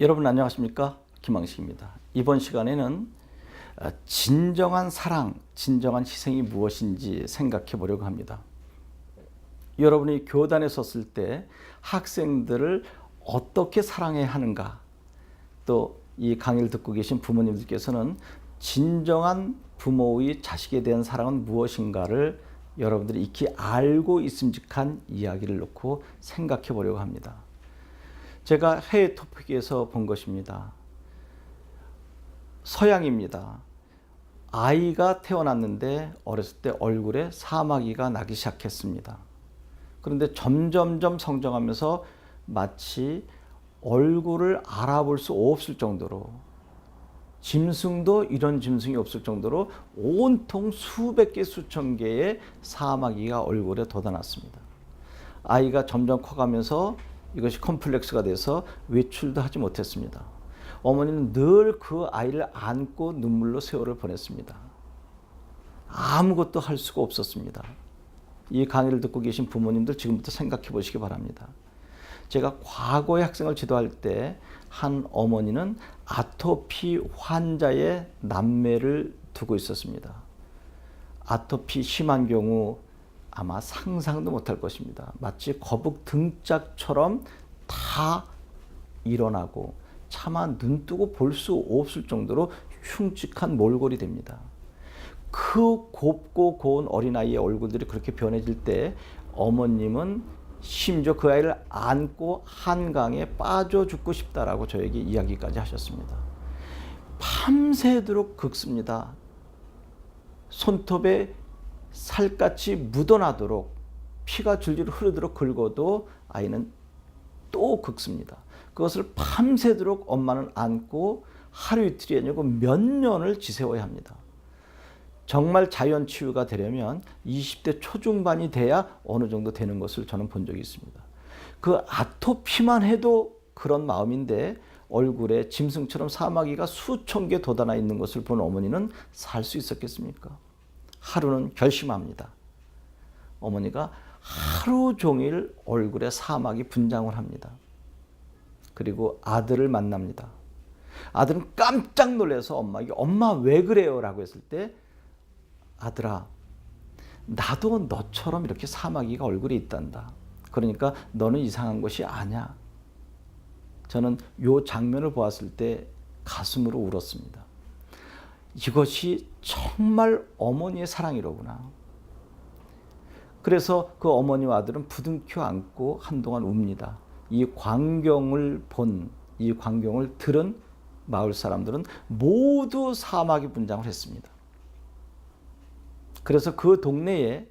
여러분 안녕하십니까? 김항식입니다. 이번 시간에는 어, 진정한 사랑, 진정한 희생이 무엇인지 생각해 보려고 합니다. 여러분이 교단에 섰을 때 학생들을 어떻게 사랑해야 하는가? 또 이 강의를 듣고 계신 부모님들께서는 진정한 부모의 자식에 대한 사랑은 무엇인가를 여러분들이 익히 알고 있음직한 이야기를 놓고 생각해 보려고 합니다. 제가 해외 토픽에서 본 것입니다. 서양입니다. 아이가 태어났는데 어렸을 때 얼굴에 사마귀가 나기 시작했습니다. 그런데 점점점 성장하면서 마치 얼굴을 알아볼 수 없을 정도로 짐승도 이런 짐승이 없을 정도로 온통 수백 개 수천 개의 사마귀가 얼굴에 돋아났습니다. 아이가 점점 커가면서 이것이 컴플렉스가 돼서 외출도 하지 못했습니다. 어머니는 늘 그 아이를 안고 눈물로 세월을 보냈습니다. 아무것도 할 수가 없었습니다. 이 강의를 듣고 계신 부모님들 지금부터 생각해 보시기 바랍니다. 제가 과거에 학생을 지도할 때 한 어머니는 아토피 환자의 남매를 두고 있었습니다. 아토피 심한 경우 아마 상상도 못할 것입니다. 마치 거북 등짝처럼 다 일어나고 차마 눈 뜨고 볼 수 없을 정도로 흉측한 몰골이 됩니다. 그 곱고 고운 어린아이의 얼굴들이 그렇게 변해질 때 어머님은 심지어 그 아이를 안고 한강에 빠져 죽고 싶다라고 저에게 이야기까지 하셨습니다. 밤새도록 긁습니다. 손톱에 살갗이 묻어나도록 피가 줄줄 흐르도록 긁어도 아이는 또 긁습니다. 그것을 밤새도록 엄마는 안고 하루 이틀이 아니고 몇 년을 지새워야 합니다. 정말 자연 치유가 되려면 20대 초중반이 돼야 어느 정도 되는 것을 저는 본 적이 있습니다. 그 아토피만 해도 그런 마음인데 얼굴에 짐승처럼 사마귀가 수천 개 돋아나 있는 것을 본 어머니는 살 수 있었겠습니까? 하루는 결심합니다. 어머니가 하루 종일 얼굴에 사막이 분장을 합니다. 그리고 아들을 만납니다. 아들은 깜짝 놀라서 엄마에게 엄마 왜 그래요? 라고 했을 때 아들아 나도 너처럼 이렇게 사마귀가 얼굴에 있단다. 그러니까 너는 이상한 것이 아니야. 저는 요 장면을 보았을 때 가슴으로 울었습니다. 이것이 정말 어머니의 사랑이로구나. 그래서 그 어머니와 아들은 부둥켜 안고 한동안 웁니다. 이 광경을 본, 이 광경을 들은 마을 사람들은 모두 사마귀 분장을 했습니다. 그래서 그 동네에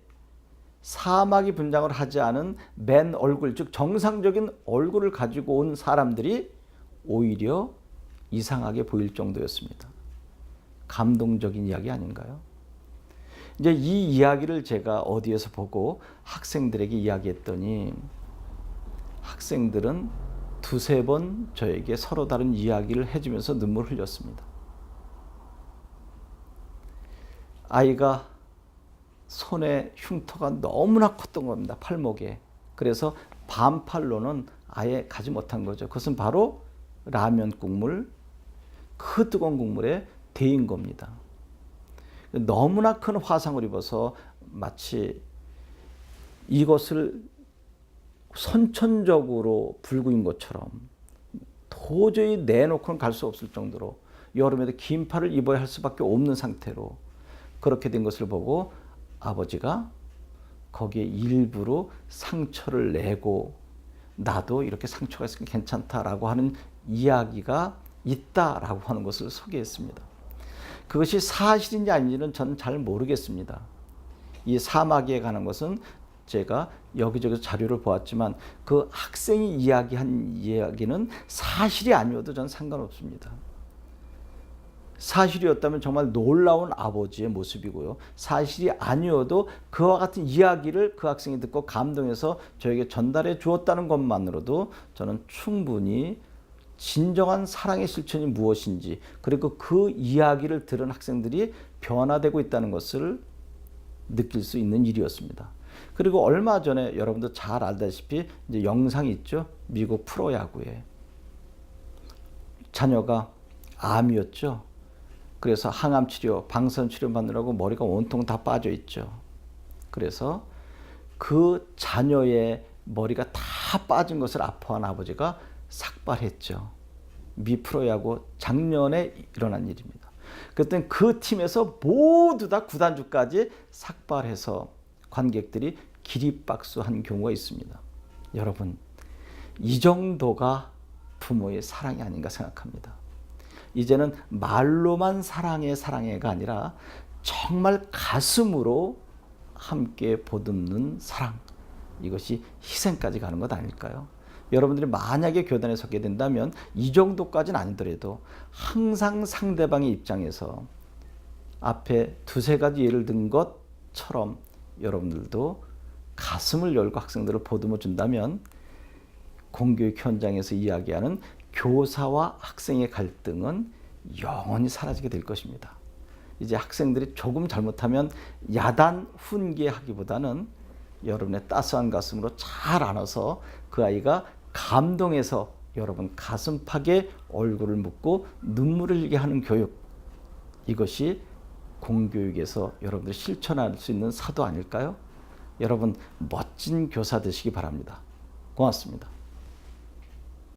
사마귀 분장을 하지 않은 맨 얼굴, 즉 정상적인 얼굴을 가지고 온 사람들이 오히려 이상하게 보일 정도였습니다. 감동적인 이야기 아닌가요? 이제 이 이야기를 제가 어디에서 보고 학생들에게 이야기했더니 학생들은 두세 번 저에게 서로 다른 이야기를 해주면서 눈물 흘렸습니다. 아이가 손에 흉터가 너무나 컸던 겁니다. 팔목에. 그래서 반팔로는 아예 가지 못한 거죠. 그것은 바로 라면 국물, 그 뜨거운 국물에 데인 겁니다. 너무나 큰 화상을 입어서 마치 이것을 선천적으로 불구인 것처럼 도저히 내놓고는 갈 수 없을 정도로 여름에도 긴 팔을 입어야 할 수밖에 없는 상태로 그렇게 된 것을 보고 아버지가 거기에 일부러 상처를 내고 나도 이렇게 상처가 있으면 괜찮다라고 하는 이야기가 있다라고 하는 것을 소개했습니다. 그것이 사실인지 아닌지는 저는 잘 모르겠습니다. 이 사마귀에 관한 것은 제가 여기저기 자료를 보았지만 그 학생이 이야기한 이야기는 사실이 아니어도 전 상관없습니다. 사실이었다면 정말 놀라운 아버지의 모습이고요. 사실이 아니어도 그와 같은 이야기를 그 학생이 듣고 감동해서 저에게 전달해 주었다는 것만으로도 저는 충분히 진정한 사랑의 실천이 무엇인지 그리고 그 이야기를 들은 학생들이 변화되고 있다는 것을 느낄 수 있는 일이었습니다. 그리고 얼마 전에 여러분도 잘 알다시피 이제 영상이 있죠. 미국 프로야구에 자녀가 암이었죠. 그래서 항암 치료, 방사선 치료 받느라고 머리가 온통 다 빠져 있죠. 그래서 그 자녀의 머리가 다 빠진 것을 아파한 아버지가 삭발했죠. 미 프로야구 작년에 일어난 일입니다. 그때 그 팀에서 모두 다 구단주까지 삭발해서 관객들이 기립박수한 경우가 있습니다. 여러분, 이 정도가 부모의 사랑이 아닌가 생각합니다. 이제는 말로만 사랑해 사랑해가 아니라 정말 가슴으로 함께 보듬는 사랑 이것이 희생까지 가는 것 아닐까요? 여러분들이 만약에 교단에 서게 된다면 이 정도까지는 아니더라도 항상 상대방의 입장에서 앞에 두세 가지 예를 든 것처럼 여러분들도 가슴을 열고 학생들을 보듬어 준다면 공교육 현장에서 이야기하는 교사와 학생의 갈등은 영원히 사라지게 될 것입니다. 이제 학생들이 조금 잘못하면 야단 훈계하기보다는 여러분의 따스한 가슴으로 잘 안아서 그 아이가 감동해서 여러분 가슴팍에 얼굴을 묻고 눈물을 흘리게 하는 교육 이것이 공교육에서 여러분들이 실천할 수 있는 사도 아닐까요? 여러분 멋진 교사 되시기 바랍니다. 고맙습니다.